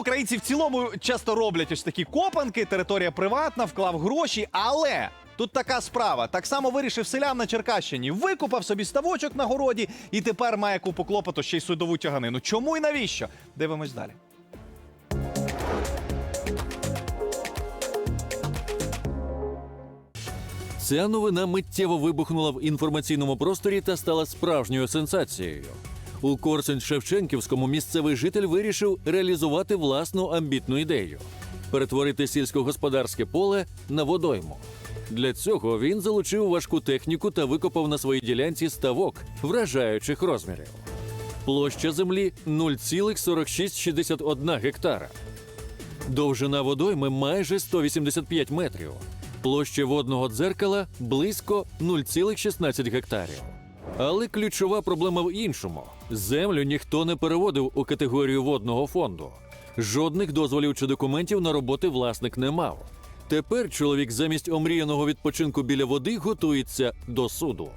українці в цілому часто роблять ось такі копанки, територія приватна, вклав гроші, але. Тут така справа. Так само вирішив селян на Черкащині. Викупав собі ставочок на городі і тепер має купу клопоту ще й судову тяганину. Чому і навіщо? Дивимось далі. Ця новина миттєво вибухнула в інформаційному просторі та стала справжньою сенсацією. У корсунь шевченківському місцевий житель вирішив реалізувати власну амбітну ідею перетворити сільськогосподарське поле на водойму. Для цього він залучив важку техніку та викопав на своїй ділянці ставок вражаючих розмірів. Площа землі 0,4661 гектара. Довжина водойми майже 185 метрів. Площа водного дзеркала близько 0,16 гектарів. Але ключова проблема в іншому: землю ніхто не переводив у категорію водного фонду. Жодних дозволів чи документів на роботи власник не мав. Тепер чоловік замість омріяного відпочинку біля води готується до суду.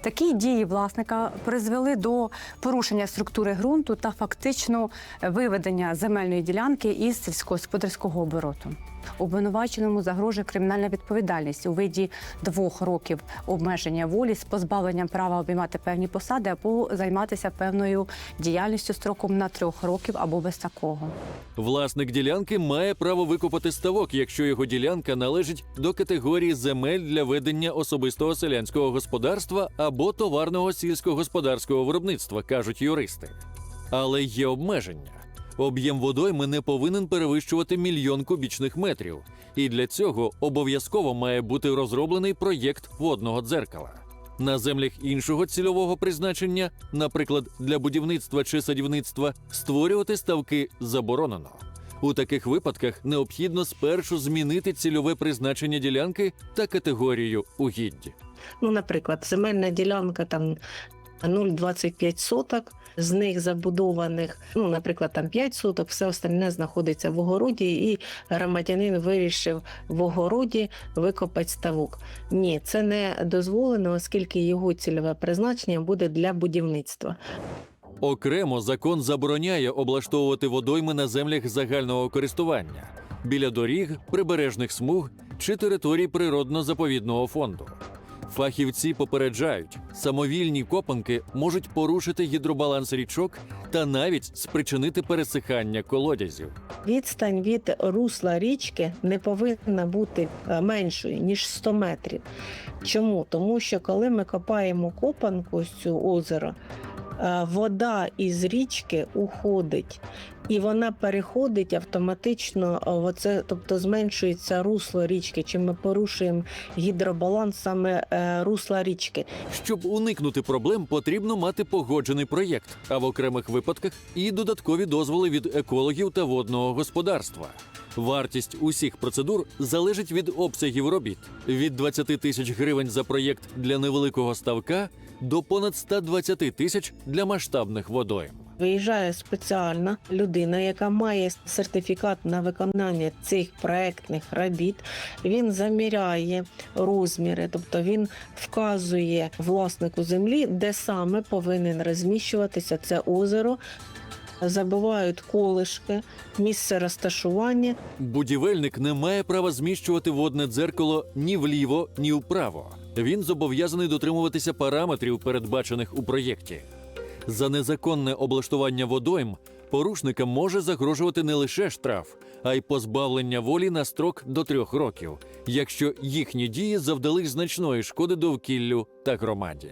Такі дії власника призвели до порушення структури ґрунту та фактично виведення земельної ділянки із сільськогосподарського обороту. Обвинуваченому загрожує кримінальна відповідальність у виді двох років обмеження волі з позбавленням права обіймати певні посади або займатися певною діяльністю строком на трьох років або без такого. Власник ділянки має право викопати ставок, якщо його ділянка належить до категорії земель для ведення особистого селянського господарства або товарного сільськогосподарського виробництва, кажуть юристи. Але є обмеження. Об'єм водойми не повинен перевищувати мільйон кубічних метрів, і для цього обов'язково має бути розроблений проєкт водного дзеркала. На землях іншого цільового призначення, наприклад, для будівництва чи садівництва, створювати ставки заборонено. У таких випадках необхідно спершу змінити цільове призначення ділянки та категорію угідь. Ну, наприклад, земельна ділянка там 0,25 соток, з них забудованих, ну, наприклад, там 5 соток, все остальне знаходиться в огороді, і громадянин вирішив в огороді викопати ставок. Ні, це не дозволено, оскільки його цільове призначення буде для будівництва. Окремо закон забороняє облаштовувати водойми на землях загального користування біля доріг, прибережних смуг чи територій природно-заповідного фонду. Фахівці попереджають, самовільні копанки можуть порушити гідробаланс річок та навіть спричинити пересихання колодязів. Відстань від русла річки не повинна бути е, меншою ніж 100 метрів. Чому? Тому що коли ми копаємо копанку з цього озера, вода із річки уходить, і вона переходить автоматично. е, в Оце, тобто зменшується русло річки. Чи ми порушуємо гідробаланс саме е, русла річки? Щоб уникнути проблем, потрібно мати погоджений проєкт, а в окремих випадках і додаткові дозволи від екологів та водного господарства. Вартість усіх процедур залежить від обсягів робіт від 20 тисяч гривень за проєкт для невеликого ставка до понад 120 тисяч для масштабних водойм. Виїжджає спеціальна людина, яка має сертифікат на виконання цих проектних робіт. Він заміряє розміри, тобто він вказує власнику землі, де саме повинен розміщуватися це озеро. Забивають колишки, місце розташування. Будівельник не має права зміщувати водне дзеркало ні вліво, ні вправо. Він зобов'язаний дотримуватися параметрів, передбачених у проєкті. За незаконне облаштування водойм порушникам може загрожувати не лише штраф, а й позбавлення волі на строк до трьох років, якщо їхні дії завдали значної шкоди довкіллю та громаді.